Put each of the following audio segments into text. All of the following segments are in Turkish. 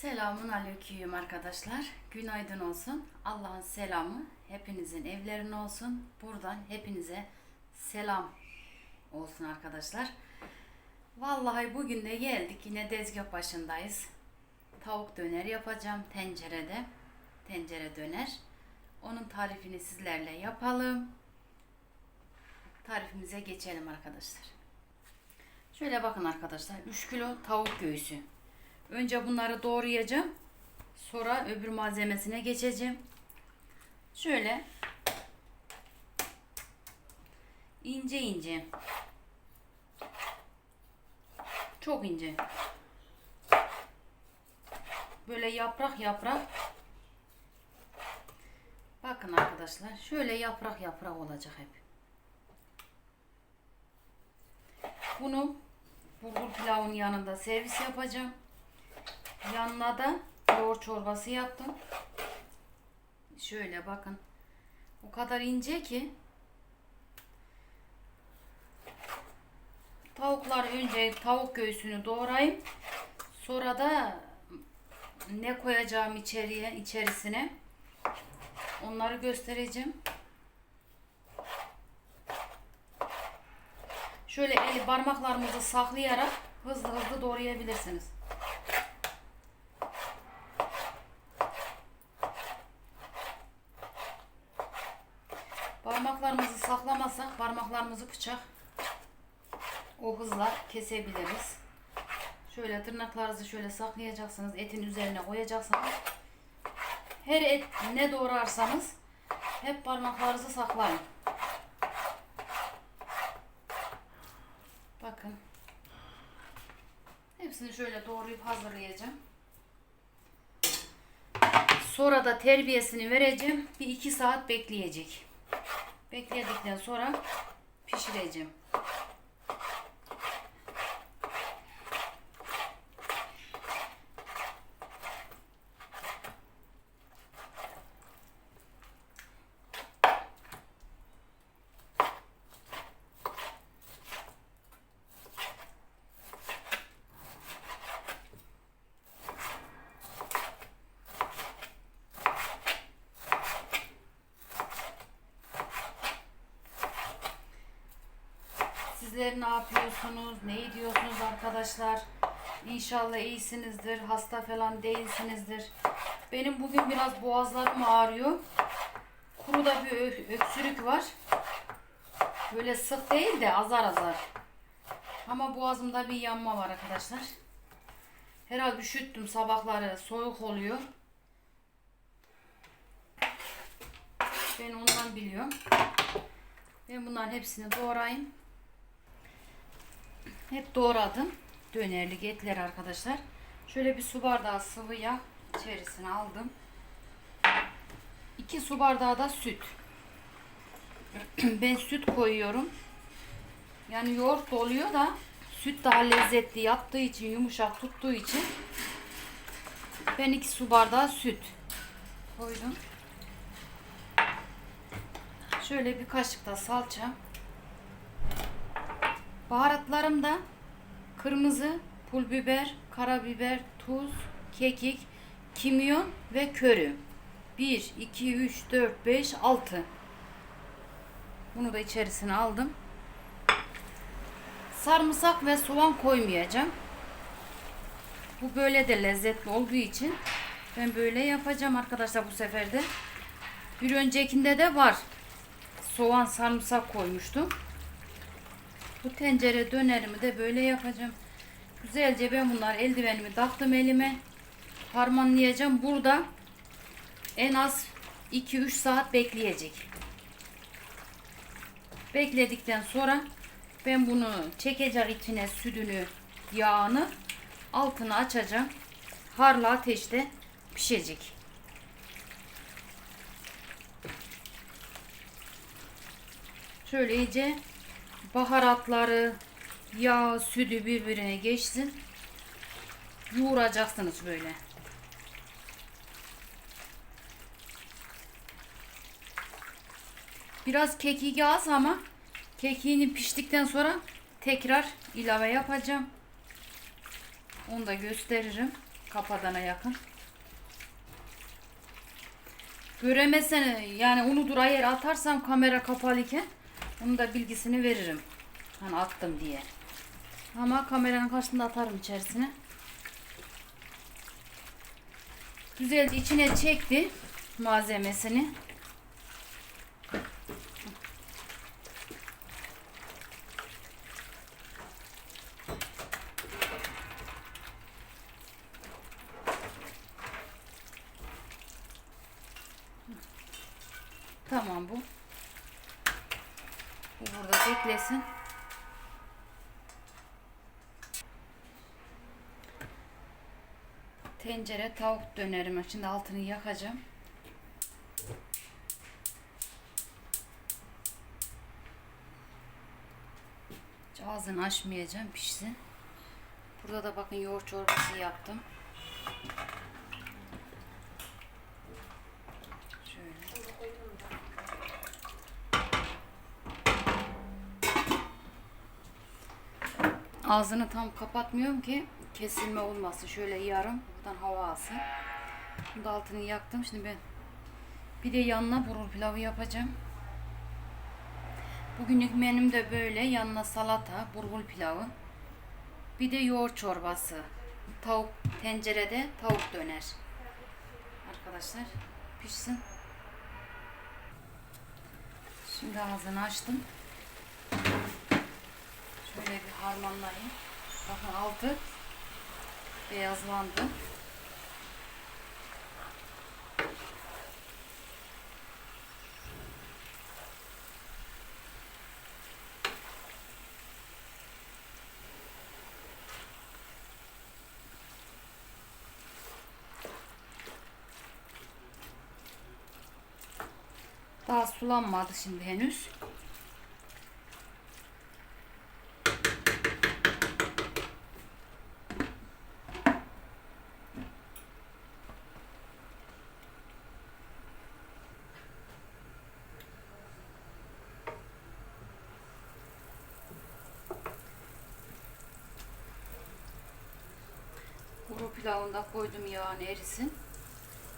Selamun aleyküm arkadaşlar. Günaydın olsun. Allah'ın selamı hepinizin evlerine olsun. Buradan hepinize selam olsun arkadaşlar. Vallahi bugün de geldik. Yine tezgah başındayız. Tavuk döner yapacağım tencerede. Tencere döner. Onun tarifini sizlerle yapalım. Tarifimize geçelim arkadaşlar. Şöyle bakın arkadaşlar. 3 kilo tavuk göğsü. Önce bunları doğrayacağım. Sonra öbür malzemesine geçeceğim. Şöyle. İnce ince. Çok ince. Böyle yaprak yaprak. Bakın arkadaşlar şöyle yaprak yaprak olacak hep. Bunu bulgur pilavın yanında servis yapacağım Yanına da yoğurt çorbası yaptım. Şöyle bakın. O kadar ince ki tavuklar önce tavuk göğsünü doğrayayım. Sonra da ne koyacağım içeriye içerisine onları göstereceğim. Şöyle eli parmaklarımızı saklayarak hızlı hızlı doğrayabilirsiniz. Parmaklarımızı saklamazsak parmaklarımızı bıçak o hızla kesebiliriz. Şöyle tırnaklarınızı şöyle saklayacaksınız. Etin üzerine koyacaksınız. Her et ne doğrarsanız hep parmaklarınızı saklayın. Bakın. Hepsini şöyle doğrayıp hazırlayacağım. Sonra da terbiyesini vereceğim. Bir iki saat bekleyecek. Bekledikten sonra pişireceğim. Sizler ne yapıyorsunuz? Ne ediyorsunuz arkadaşlar? İnşallah iyisinizdir. Hasta falan değilsinizdir. Benim bugün biraz boğazlarım ağrıyor. Kuru da bir öksürük var. Böyle sık değil de azar azar. Ama boğazımda bir yanma var arkadaşlar. Herhalde üşüttüm sabahları. Soğuk oluyor. Ben ondan biliyorum. Ben bunların hepsini doğrayayım. Hep doğradım. Dönerlik etler arkadaşlar. Şöyle bir su bardağı sıvı yağ içerisine aldım. 2 su bardağı da süt. ben süt koyuyorum. Yani yoğurt da oluyor da süt daha lezzetli yaptığı için yumuşak tuttuğu için ben 2 su bardağı süt koydum. Şöyle bir kaşık da salça. Baharatlarım da kırmızı pul biber, karabiber, tuz, kekik, kimyon ve körü. 1, 2, 3, 4, 5, 6. Bunu da içerisine aldım. Sarımsak ve soğan koymayacağım. Bu böyle de lezzetli olduğu için ben böyle yapacağım arkadaşlar bu sefer de. Bir öncekinde de var. Soğan, sarımsak koymuştum. Bu tencere dönerimi de böyle yapacağım. Güzelce ben bunlar eldivenimi taktım elime. Harmanlayacağım. Burada en az 2-3 saat bekleyecek. Bekledikten sonra ben bunu çekecek içine sütünü, yağını altını açacağım. Harlı ateşte pişecek. Şöyle iyice baharatları, yağ, sütü birbirine geçsin. Yoğuracaksınız böyle. Biraz kekik az ama kekiğini piştikten sonra tekrar ilave yapacağım. Onu da gösteririm. Kapadana yakın. Göremezsen yani onu dur ayır atarsam kamera kapalıyken onun da bilgisini veririm. Hani attım diye. Ama kameranın karşısında atarım içerisine. Güzelce içine çekti malzemesini. Tamam bu. Bu burada beklesin. Tencere tavuk dönerim. Şimdi altını yakacağım. Hiç Ağzını açmayacağım pişsin. Burada da bakın yoğurt çorbası yaptım. Şöyle. Ağzını tam kapatmıyorum ki kesilme olmasın. Şöyle yarım buradan hava alsın. Bunu altını yaktım. Şimdi ben bir de yanına burul pilavı yapacağım. Bugünlük menüm de böyle. Yanına salata, burgul pilavı. Bir de yoğurt çorbası. Tavuk tencerede tavuk döner. Arkadaşlar pişsin. Şimdi ağzını açtım. Şöyle bir harmanlayayım. Bakın altı beyazlandı. Daha sulanmadı şimdi henüz. Kuru pilavını da koydum yağını erisin.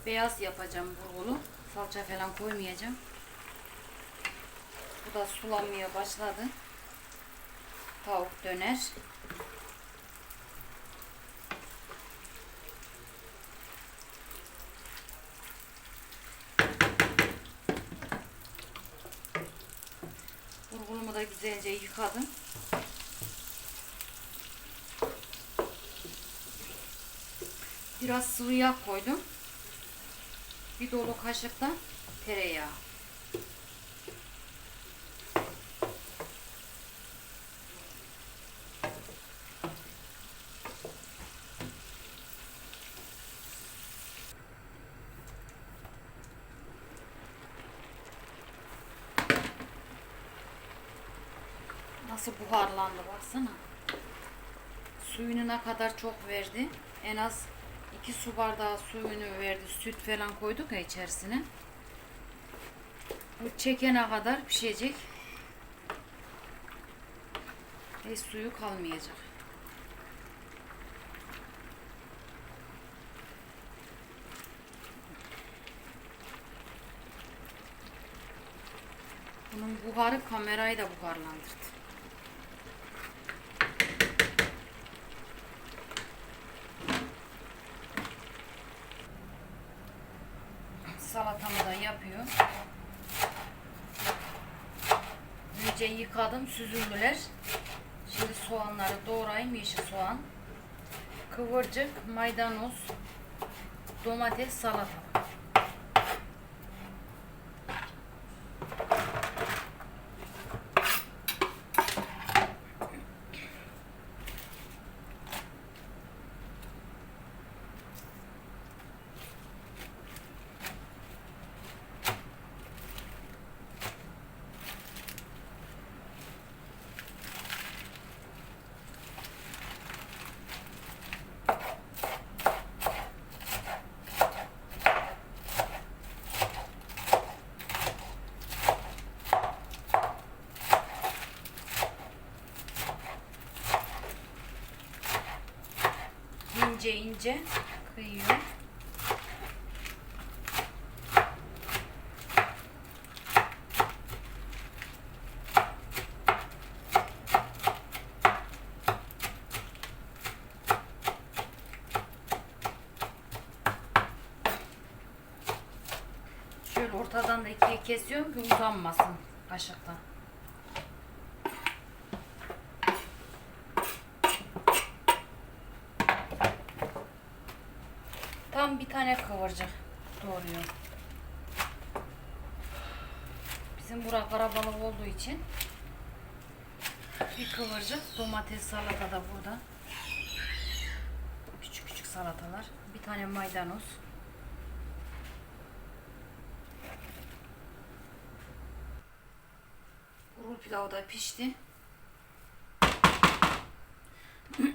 Beyaz yapacağım burgulu. Salça falan koymayacağım. Bu da sulanmaya başladı. Tavuk döner. Burgulumu da güzelce yıkadım. Biraz sıvı yağ koydum. Bir dolu kaşık da tereyağı. Nasıl buharlandı baksana. Suyunu ne kadar çok verdi. En az 2 su bardağı suyunu verdi. Süt falan koyduk ya içerisine. Bu çekene kadar pişecek. Ve suyu kalmayacak. Bunun buharı kamerayı da buharlandırdı. Salatamı da yapıyor. İyice yıkadım, süzüldüler. Şimdi soğanları doğrayayım, yeşil soğan. Kıvırcık, maydanoz, domates, salata. İnce kıyıyor. Şöyle ortadan da ikiye kesiyorum ki uzanmasın kaşıkla. Tam bir tane kıvırcık doğruyor. Bizim Burak karabalık olduğu için bir kıvırcık domates salata da burada. Küçük küçük salatalar. Bir tane maydanoz. Burul pilavı da pişti.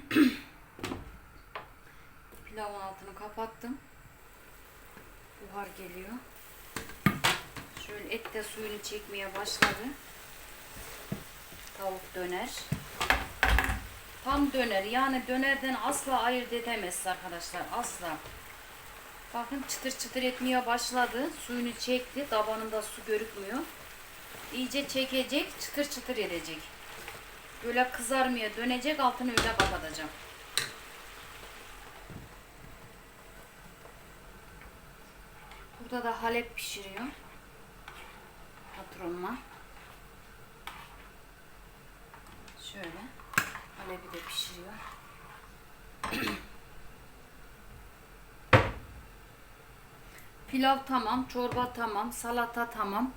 Pilavın altını kapattım. Buhar geliyor. Şöyle et de suyunu çekmeye başladı. Tavuk döner. Tam döner. Yani dönerden asla ayırt edemezsiniz arkadaşlar. Asla. Bakın çıtır çıtır etmeye başladı. Suyunu çekti. Tabanında su görükmüyor. İyice çekecek. Çıtır çıtır edecek. Böyle kızarmaya dönecek. Altını öyle kapatacağım. Burada da Halep pişiriyor. Patronuma. Şöyle. Halep'i de pişiriyor. Pilav tamam, çorba tamam, salata tamam.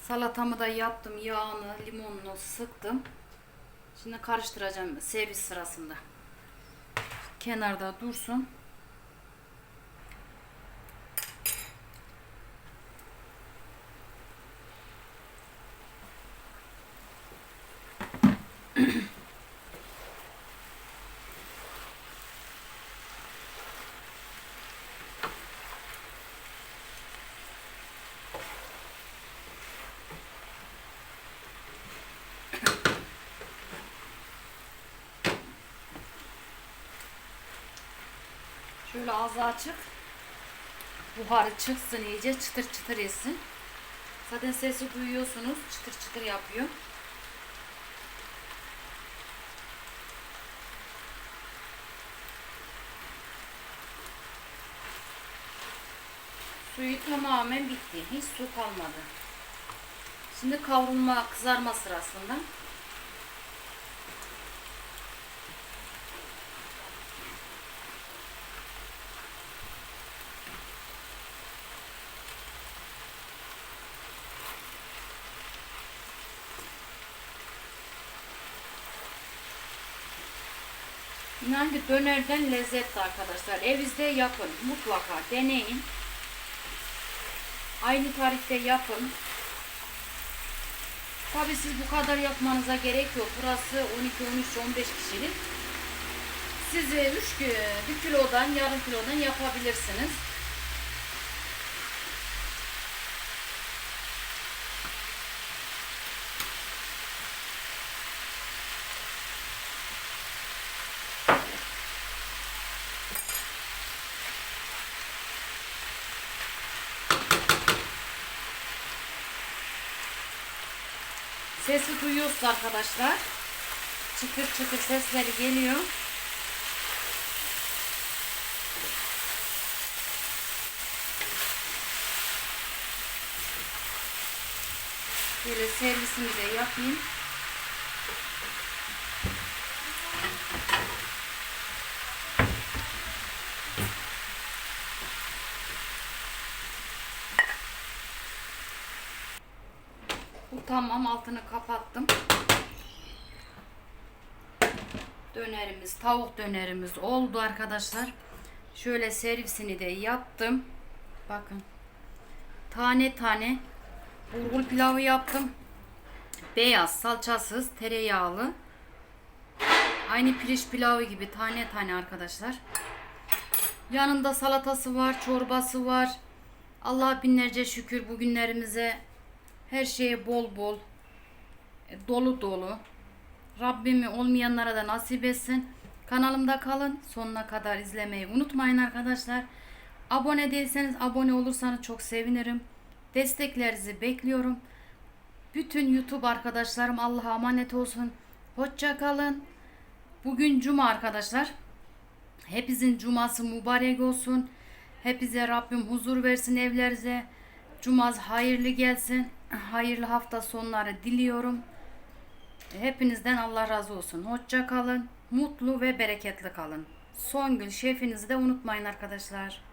Salatamı da yaptım, yağını, limonunu sıktım. Şimdi karıştıracağım servis sırasında. Kenarda dursun. Şöyle ağzı açık. Buharı çıksın iyice çıtır çıtır etsin. Zaten sesi duyuyorsunuz. Çıtır çıtır yapıyor. Suyu tamamen bitti. Hiç su kalmadı. Şimdi kavrulma, kızarma sırasında. İnan ki dönerden lezzetli arkadaşlar. Evinizde yapın. Mutlaka deneyin. Aynı tarifte yapın. Tabi siz bu kadar yapmanıza gerek yok. Burası 12, 13, 15 kişilik. Siz 3 bir kilodan, yarım kilodan yapabilirsiniz. Sesi duyuyorsunuz arkadaşlar. Çıtır çıtır sesleri geliyor. Böyle servisini de yapayım. Tamam altını kapattım. Dönerimiz, tavuk dönerimiz oldu arkadaşlar. Şöyle servisini de yaptım. Bakın. Tane tane bulgur pilavı yaptım. Beyaz, salçasız, tereyağlı. Aynı pirinç pilavı gibi tane tane arkadaşlar. Yanında salatası var, çorbası var. Allah binlerce şükür bugünlerimize her şeye bol bol, e, dolu dolu. Rabbimi olmayanlara da nasip etsin. Kanalımda kalın. Sonuna kadar izlemeyi unutmayın arkadaşlar. Abone değilseniz abone olursanız çok sevinirim. Desteklerinizi bekliyorum. Bütün YouTube arkadaşlarım Allah'a emanet olsun. Hoşça kalın. Bugün cuma arkadaşlar. Hepinizin cuması mübarek olsun. Hepinize Rabbim huzur versin evlerinize. Cumaz hayırlı gelsin. Hayırlı hafta sonları diliyorum. Hepinizden Allah razı olsun. Hoşça kalın. Mutlu ve bereketli kalın. Songül şefinizi de unutmayın arkadaşlar.